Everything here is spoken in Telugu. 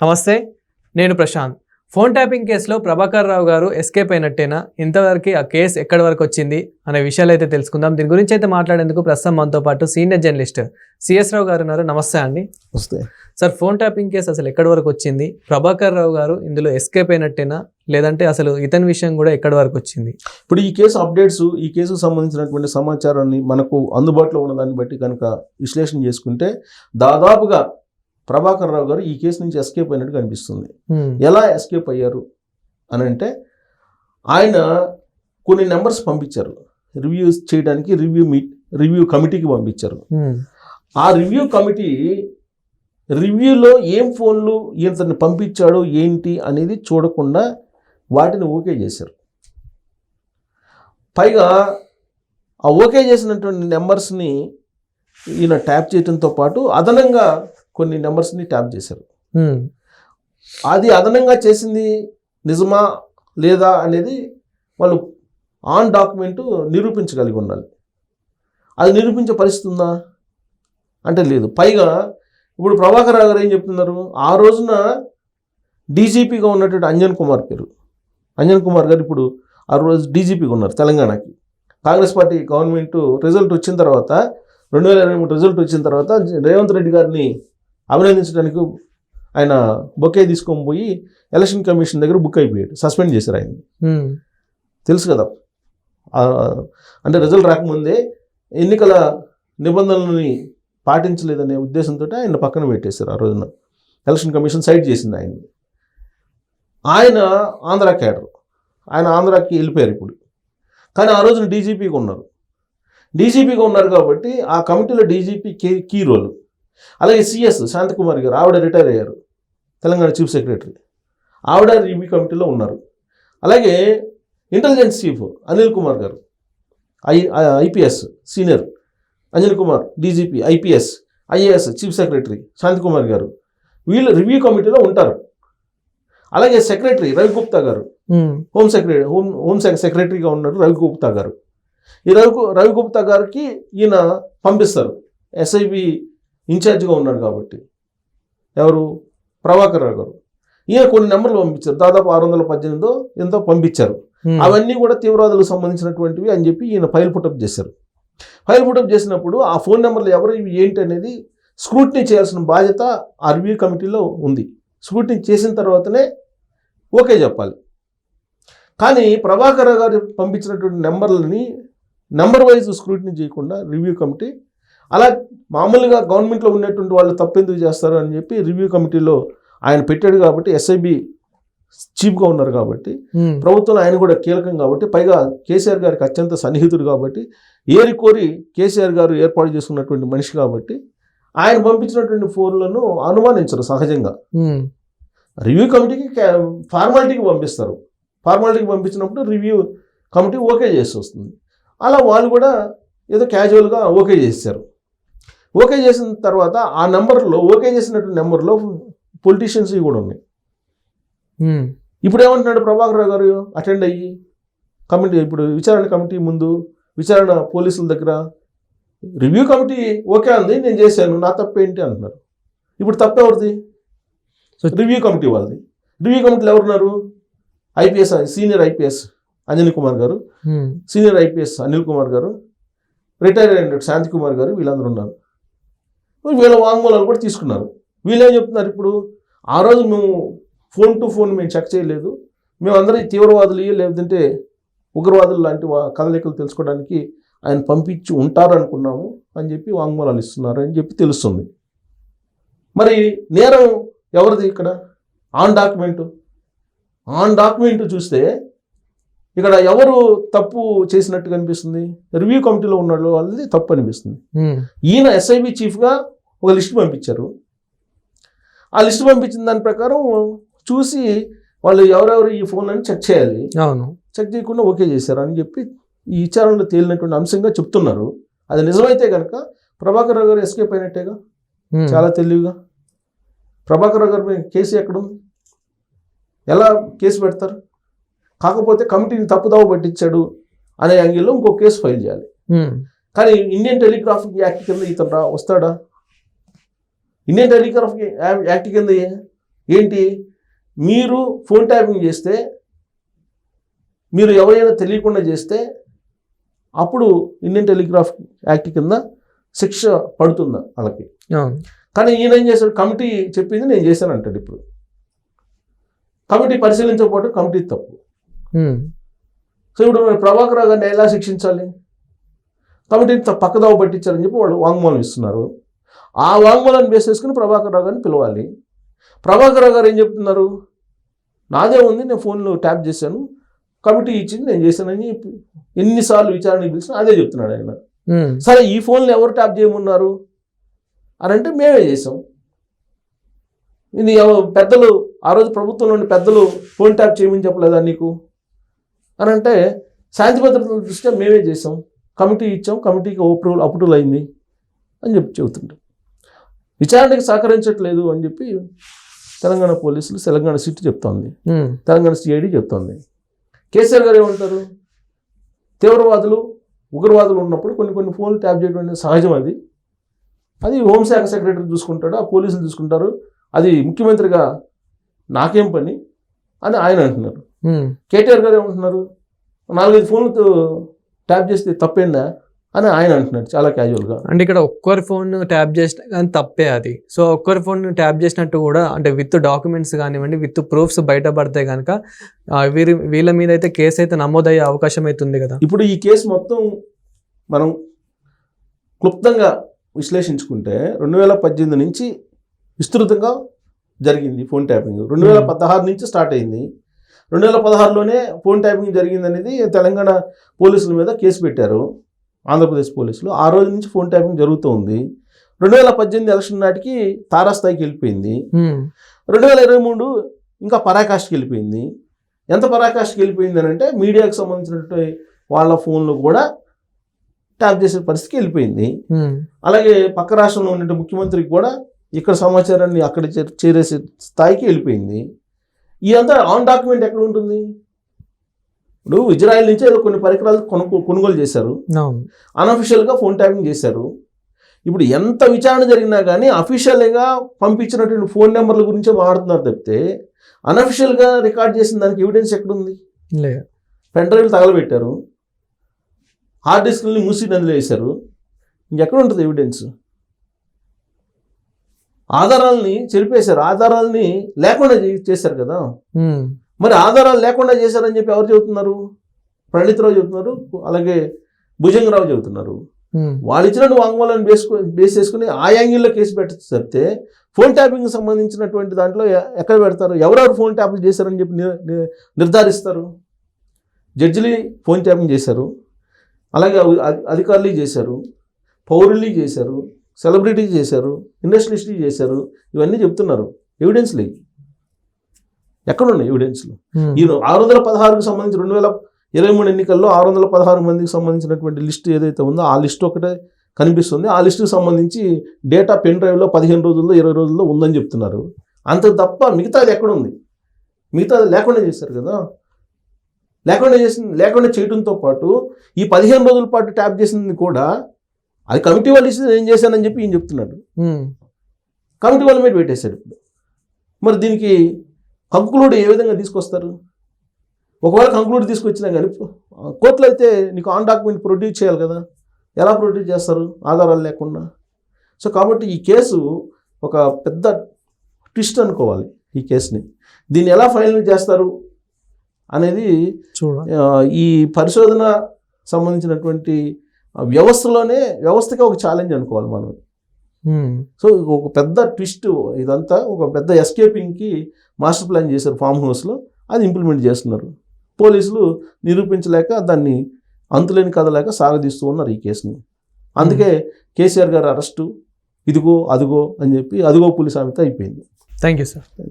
నమస్తే నేను ప్రశాంత్. ఫోన్ ట్యాపింగ్ కేసులో ప్రభాకర్ రావు గారు ఎస్కేప్ అయినట్టేనా? ఇంతవరకు ఆ కేసు ఎక్కడి వరకు వచ్చింది అనే విషయాలు అయితే తెలుసుకుందాం. దీని గురించి అయితే మాట్లాడేందుకు ప్రస్తుతం మనతో పాటు సీనియర్ జర్నలిస్ట్ సిఎస్ రావు గారు ఉన్నారు. నమస్తే అండి. వస్తే సార్ ఫోన్ ట్యాపింగ్ కేసు అసలు ఎక్కడి వరకు వచ్చింది? ప్రభాకర్ రావు గారు ఇందులో ఎస్కేప్ అయినట్టేనా? లేదంటే అసలు ఇతని విషయం కూడా ఎక్కడి వరకు వచ్చింది? ఇప్పుడు ఈ కేసు అప్డేట్స్ ఈ కేసుకు సంబంధించినటువంటి సమాచారాన్ని మనకు అందుబాటులో ఉన్న దాన్ని బట్టి కనుక విశ్లేషణ చేసుకుంటే దాదాపుగా ప్రభాకర్ రావు గారు ఈ కేసు నుంచి ఎస్కేప్ అయినట్టు కనిపిస్తుంది. ఎలా ఎస్కేప్ అయ్యారు అని అంటే ఆయన కొన్ని నెంబర్స్ పంపించారు రివ్యూ చేయడానికి రివ్యూ మీట్ రివ్యూ కమిటీకి పంపించారు. ఆ రివ్యూ కమిటీ రివ్యూలో ఏం ఫోన్లు ఈతన్ని పంపించాడు ఏంటి అనేది చూడకుండా వాటిని ఓకే చేశారు పైగా ఆ ఓకే చేసినటువంటి నెంబర్స్ని ఈయన ట్యాప్ చేయడంతో పాటు అదనంగా కొన్ని నెంబర్స్ని ట్యాప్ చేశారు. అది అదనంగా చేసింది నిజమా లేదా అనేది వాళ్ళు ఆన్ డాక్యుమెంట్ నిరూపించగలిగి ఉండాలి. అది నిరూపించే పరిస్థితి ఉందా? అంటే లేదు. పైగా ఇప్పుడు ప్రభాకర్ రావు గారు ఏం చెప్తున్నారు? ఆ రోజున డీజీపీగా ఉన్నటువంటి అంజన్ కుమార్ పేరు. అంజన్ కుమార్ గారు ఇప్పుడు ఆ రోజు డీజీపీగా ఉన్నారు తెలంగాణకి. కాంగ్రెస్ పార్టీ గవర్నమెంట్ రిజల్ట్ వచ్చిన తర్వాత రెండు వేల ఇరవై మూడు రిజల్ట్ వచ్చిన తర్వాత రేవంత్ రెడ్డి గారిని అభినందించడానికి ఆయన బొకే తీసుకొని పోయి ఎలక్షన్ కమిషన్ దగ్గర బుక్ అయిపోయాడు సస్పెండ్ చేశారు ఆయన హ్మ్. తెలుసు కదా. అంటే రిజల్ట్ రాకముందే ఎన్నికల నిబంధనలని పాటించలేదనే ఉద్దేశంతో ఆయన పక్కన పెట్టేశారు ఆ రోజున. ఎలక్షన్ కమిషన్ సైడ్ చేసింది ఆయన్ని. ఆయన ఆంధ్ర క్యాడర్ ఆయన ఆంధ్రాకి వెళ్ళిపోయారు ఇప్పుడు. కానీ ఆ రోజున డీజీపీగా ఉన్నారు. డీజీపీగా ఉన్నారు కాబట్టి ఆ కమిటీలో డీజీపీ కీ కీ రోల్. అలాగే సిఎస్ శాంతకుమారి గారు ఆవిడ రిటైర్ అయ్యారు తెలంగాణ చీఫ్ సెక్రటరీ. ఆవిడ రివ్యూ కమిటీలో ఉన్నారు. అలాగే intelligence chief Anil Kumar garu I IPS senior Anjan Kumar DGP IPS IAS chief secretary Shanthikumar garu వీళ్ళు రివ్యూ కమిటీలో ఉంటారు. అలాగే సెక్రటరీ రవి గుప్తా గారు హ్మ్. సెక్రటరీ హోమ్ హోమ్ సెక్రటరీగా ఉన్నారు రవి గుప్తా గారు. ఈ రవి గు- రవి గుప్తా గారికి ఈయన పంపిస్తారు ఎస్ఐబి ఇన్ఛార్జిగా ఉన్నారు కాబట్టి. ఎవరు? ప్రభాకర్ రావు గారు. ఈయన కొన్ని నెంబర్లు పంపించారు. దాదాపు ఆరు వందల పద్దెనిమిదో ఎంతో పంపించారు. అవన్నీ కూడా తీవ్రవాదులకు సంబంధించినటువంటివి అని చెప్పి ఈయన ఫైల్ పుటప్ చేశారు. ఫైల్ పుటప్ చేసినప్పుడు ఆ ఫోన్ నెంబర్లు ఎవరు ఇవి ఏంటి అనేది స్క్రూటినీ చేయాల్సిన బాధ్యత ఆ రివ్యూ కమిటీలో ఉంది. స్క్రూటినీ చేసిన తర్వాతనే ఓకే చెప్పాలి. కానీ ప్రభాకర్ గారు పంపించినటువంటి నెంబర్లని నెంబర్ వైజ్ స్క్రూటినీ చేయకుండా రివ్యూ కమిటీ అలా మామూలుగా గవర్నమెంట్లో ఉన్నటువంటి వాళ్ళు తప్పెందుకు చేస్తారు అని చెప్పి రివ్యూ కమిటీలో ఆయన పెట్టాడు కాబట్టి ఎస్ఐబి చీఫ్గా ఉన్నారు కాబట్టి హ్మ్. ప్రభుత్వంలో ఆయన కూడా కీలకం కాబట్టి పైగా కేసీఆర్ గారికి అత్యంత సన్నిహితుడు కాబట్టి ఏరి కోరి కేసీఆర్ గారు ఏర్పాటు చేసుకున్నటువంటి మనిషి కాబట్టి ఆయన పంపించినటువంటి ఫోన్లను అనుమానించరు సహజంగా హ్మ్. రివ్యూ కమిటీకి ఫార్మాలిటీకి పంపిస్తారు ఫార్మాలిటీకి పంపించినప్పుడు రివ్యూ కమిటీ ఓకే చేసి వస్తుంది అలా వాళ్ళు కూడా ఏదో క్యాజువల్గా ఓకే చేశారు ఓకే చేసిన తర్వాత ఆ నెంబర్లో ఓకే చేసినటువంటి నెంబర్లో పొలిటీషియన్స్ కూడా ఉన్నాయి. ఇప్పుడు ఏమంటున్నాడు ప్రభాకర్ రావు గారు? అటెండ్ అయ్యి కమిటీ ఇప్పుడు విచారణ కమిటీ ముందు విచారణ పోలీసుల దగ్గర రివ్యూ కమిటీ ఓకే అంది నేను చేశాను నా తప్పు ఏంటి అంటున్నారు. ఇప్పుడు తప్పు ఎవరిది? So- రివ్యూ కమిటీ వాళ్ళది. రివ్యూ కమిటీలో ఎవరున్నారు? IPS senior IPS Anjani Kumar garu. Senior IPS Anil Kumar గారు. రిటైర్ అయిన శాంతి కుమార్ గారు వీళ్ళందరూ ఉన్నారు. వీళ్ళ వాంగ్మూలాలు కూడా తీసుకున్నారు. వీళ్ళు ఏం చెప్తున్నారు ఇప్పుడు? ఆ రోజు మేము ఫోన్ టు ఫోన్ మేము చెక్ చేయలేదు. మేమందరం తీవ్రవాదులు లేదంటే ఉగ్రవాదులు లాంటి వా- కదలికలు తెలుసుకోవడానికి ఆయన పంపించి ఉంటారనుకున్నాము అని చెప్పి వాంగ్మూలాలు ఇస్తున్నారు అని చెప్పి తెలుస్తుంది. మరి నేరం ఎవరిది ఇక్కడ? On document. ఆన్ డాక్యుమెంట్ చూస్తే ఇక్కడ ఎవరు తప్పు చేసినట్టు కనిపిస్తుంది రివ్యూ కమిటీలో ఉన్న వాళ్ళది తప్పు అనిపిస్తుంది. ఈయన ఎస్ఐబి చీఫ్గా ఒక లిస్ట్ పంపించారు. ఆ లిస్ట్ పంపించిన దాని ప్రకారం చూసి వాళ్ళు ఎవరెవరు ఈ ఫోన్ అని చెక్ చేయాలి. అవును. చెక్ చేయకుండా ఓకే చేశారు అని చెప్పి ఈ విచారణలో తేలినటువంటి అంశంగా చెప్తున్నారు. అది నిజమైతే కనుక ప్రభాకర్ రావు గారు ఎస్కేప్ అయినట్టేగా. చాలా తెలివిగా. ప్రభాకర్ రావు గారి మీద కేసు ఎక్కడుంది? ఎలా కేసు పెడతారు? కాకపోతే కమిటీని తప్పుదావ పట్టించాడు అనే యాంగిల్లో ఇంకో కేసు ఫైల్ చేయాలి. కానీ ఇండియన్ టెలిగ్రాఫిక్ యాక్ట్ కింద ఇతను రా వస్తాడా? ఇండియన్ టెలిగ్రాఫిక్ యాక్ట్ కింద ఏంటి? మీరు ఫోన్ ట్యాపింగ్ చేస్తే మీరు ఎవరైనా తెలియకుండా చేస్తే అప్పుడు ఇండియన్ టెలిగ్రాఫ్ యాక్ట్ కింద శిక్ష పడుతుందా వాళ్ళకి? కానీ ఈయన ఏం చేశాడు? కమిటీ చెప్పింది నేను చేశాను అంటాడు ఇప్పుడు. కమిటీ పరిశీలించకపోవడం కమిటీ తప్పు. సో ఇప్పుడు మరి ప్రభాకర్ రావు గారిని ఎలా శిక్షించాలి? కమిటీని పక్కదావ పట్టించారని చెప్పి వాళ్ళు వాంగ్మూలం ఇస్తున్నారు. ఆ వాంగ్మూలాన్ని బేస్ చేసుకుని ప్రభాకర్ రావు గారిని పిలవాలి. ప్రభాకర్ రావు గారు ఏం చెప్తున్నారు? నాదే ఉంది నేను ఫోన్లో ట్యాప్ చేశాను కమిటీ ఇచ్చింది నేను చేశానని ఎన్నిసార్లు విచారణకు పిలిచినా అదే చెప్తున్నాడు ఆయన. సరే ఈ ఫోన్లు ఎవరు ట్యాప్ చేయమన్నారు? అని అంటే మేమే చేసాం ఇది పెద్దలు ఆ రోజు ప్రభుత్వంలోని పెద్దలు ఫోన్ ట్యాప్ చేయమని చెప్పలేదా నీకు? అని అంటే శాంతి భద్రతల దృష్ట్యా మేమే చేసాం కమిటీ ఇచ్చాం కమిటీకి అప్రూవల్ అప్రూవల్ అయింది అని చెప్పి చెబుతుంటాం విచారణకి సహకరించట్లేదు అని చెప్పి తెలంగాణ పోలీసులు తెలంగాణ సిట్ చెప్తోంది. తెలంగాణ సిఐడి చెప్తోంది. కేసీఆర్ గారు ఏమంటారు? తీవ్రవాదులు ఉగ్రవాదులు ఉన్నప్పుడు కొన్ని కొన్ని ఫోన్లు ట్యాప్ చేయడం అనేది సహజం అది. అది హోంశాఖ సెక్రటరీ చూసుకుంటాడు ఆ పోలీసులు చూసుకుంటారు. అది ముఖ్యమంత్రిగా నాకేం పని అని ఆయన అంటున్నారు. కేటీఆర్ గారు ఏమంటున్నారు? నాలుగైదు ఫోన్లతో ట్యాప్ చేస్తే తప్పేందా? అని ఆయన అంటున్నారు చాలా క్యాజువల్గా అంటే ఇక్కడ ఒక్కరి ఫోన్ ట్యాప్ చేసిన కానీ తప్పే అది. సో ఒక్కరి ఫోన్ ట్యాప్ చేసినట్టు కూడా అంటే విత్ డాక్యుమెంట్స్ కానివ్వండి విత్ ప్రూఫ్స్ బయటపడితే కనుక వీరి వీళ్ళ మీద అయితే కేసు అయితే నమోదయ్యే అవకాశం అయితే ఉంది కదా. ఇప్పుడు ఈ కేసు మొత్తం మనం క్లుప్తంగా విశ్లేషించుకుంటే రెండు వేల పద్దెనిమిది నుంచి విస్తృతంగా జరిగింది ఫోన్ ట్యాపింగ్ రెండు వేల పదహారు నుంచి స్టార్ట్ అయింది. రెండు వేల పదహారులోనే ఫోన్ ట్యాపింగ్ జరిగింది అనేది తెలంగాణ పోలీసుల మీద కేసు పెట్టారు. ఆంధ్రప్రదేశ్ పోలీసులు. ఆ రోజు నుంచి ఫోన్ ట్యాపింగ్ జరుగుతూ ఉంది. రెండు వేల పద్దెనిమిది ఎలక్షన్ నాటికి తారాస్థాయికి వెళ్ళిపోయింది. రెండు వేల ఇరవై మూడు ఇంకా పరాకాష్కి వెళ్ళిపోయింది. ఎంత పరాకాష్కి వెళ్ళిపోయింది అని అంటే మీడియాకు సంబంధించినటువంటి వాళ్ళ ఫోన్లు కూడా ట్యాప్ చేసే పరిస్థితికి వెళ్ళిపోయింది. అలాగే పక్క రాష్ట్రంలో ఉన్న ముఖ్యమంత్రికి కూడా ఇక్కడ సమాచారాన్ని అక్కడ చేరేసే స్థాయికి వెళ్ళిపోయింది. ఇదంతా ఆన్ డాక్యుమెంట్ ఎక్కడ ఉంటుంది? ఇప్పుడు ఇజ్రాయెల్ నుంచి ఏదో కొన్ని పరికరాలు కొనుక్కో కొనుగోలు చేశారు. అన్అఫిషియల్గా ఫోన్ ట్యాపింగ్ చేశారు. ఇప్పుడు ఎంత విచారణ జరిగినా కానీ అఫీషియల్గా పంపించినటువంటి ఫోన్ నెంబర్ల గురించే మాట్లాడుతున్నారు తప్పితే అన్అఫిషియల్గా రికార్డ్ చేసిన దానికి ఎవిడెన్స్ ఎక్కడుంది? లే. పెన్ డ్రైవ్లు తగలబెట్టారు. హార్డ్ డిస్క్ని మూసి నదిలో వేశారు. ఇంకెక్కడ ఉంటుంది ఎవిడెన్స్ ఆధారాలని చెరిపేశారు. ఆధారాలని లేకుండా చేశారు కదా. మరి ఆధారాలు లేకుండా చేశారని చెప్పి ఎవరు చెబుతున్నారు? రావు చెబుతున్నారు అలాగే భుజంగరావు చెబుతున్నారు. వాళ్ళు ఇచ్చిన వాంగ్మూలాన్ని బేసుకు బేస్ చేసుకుని ఆ యాంగిల్లో కేసు పెట్టచ్చు చెప్తే ఫోన్ ట్యాపింగ్ సంబంధించినటువంటి దాంట్లో ఎక్కడ పెడతారు? ఎవరెవరు ఫోన్ ట్యాపింగ్ చేశారని చెప్పి నిర్ధారిస్తారు. జడ్జిలు ఫోన్ ట్యాపింగ్ చేశారు. అలాగే అధికారులు చేశారు. పౌరులు చేశారు. సెలబ్రిటీ చేశారు. ఇండస్ట్రియలిస్ట్ చేశారు. ఇవన్నీ చెప్తున్నారు. ఎవిడెన్స్లు ఇవి. ఎక్కడున్నాయి ఎవిడెన్స్లు. ఈ ఆరు వందల పదహారుకు సంబంధించి రెండు వేల ఇరవై మూడు ఎన్నికల్లో ఆరు వందల పదహారు మందికి సంబంధించినటువంటి లిస్ట్ ఏదైతే ఉందో ఆ లిస్ట్ ఒకటే కనిపిస్తుంది. ఆ లిస్టుకి సంబంధించి డేటా పెన్ డ్రైవ్లో పదిహేను రోజుల్లో ఇరవై రోజుల్లో ఉందని చెప్తున్నారు. అంత తప్ప మిగతాది ఎక్కడ ఉంది మిగతాది లేకుండా చేశారు కదా? లేకుండా చేసిన లేకుండా చేయడంతో పాటు ఈ పదిహేను రోజుల పాటు ట్యాప్ చేసింది కూడా అది కమిటీ వాళ్ళు ఇస్తే నేను చేశానని చెప్పి ఈయన చెప్తున్నాడు. కమిటీ వాళ్ళ మీద పెట్టేశాడు ఇప్పుడు. మరి దీనికి కంక్లూడ్ ఏ విధంగా తీసుకొస్తారు? ఒకవేళ కంక్లూడ్ తీసుకొచ్చినా కానీ కోర్టులో అయితే నీకు ఆన్ డాక్యుమెంట్ ప్రొడ్యూస్ చేయాలి కదా. ఎలా ప్రొడ్యూస్ చేస్తారు? ఆధారాలు లేకుండా. సో కాబట్టి ఈ కేసు ఒక పెద్ద ట్విస్ట్ అనుకోవాలి ఈ కేసుని. దీన్ని ఎలా ఫైనల్ చేస్తారు అనేది ఈ పరిశోధన సంబంధించినటువంటి వ్యవస్థలోనే వ్యవస్థకే ఒక ఛాలెంజ్ అనుకోవాలి మనం. సో ఒక పెద్ద ట్విస్ట్ ఇదంతా ఒక పెద్ద ఎస్కేపింగ్కి మాస్టర్ ప్లాన్ చేశారు ఫామ్ హౌస్లో అది ఇంప్లిమెంట్ చేస్తున్నారు. పోలీసులు నిరూపించలేక దాన్ని అంతులేని కదలేక సాగదీస్తూ ఉన్నారు ఈ కేసుని అందుకే కేసీఆర్ గారు అరెస్టు ఇదిగో అదిగో అని చెప్పి అదిగో పులి సామెత అయిపోయింది. Thank you sir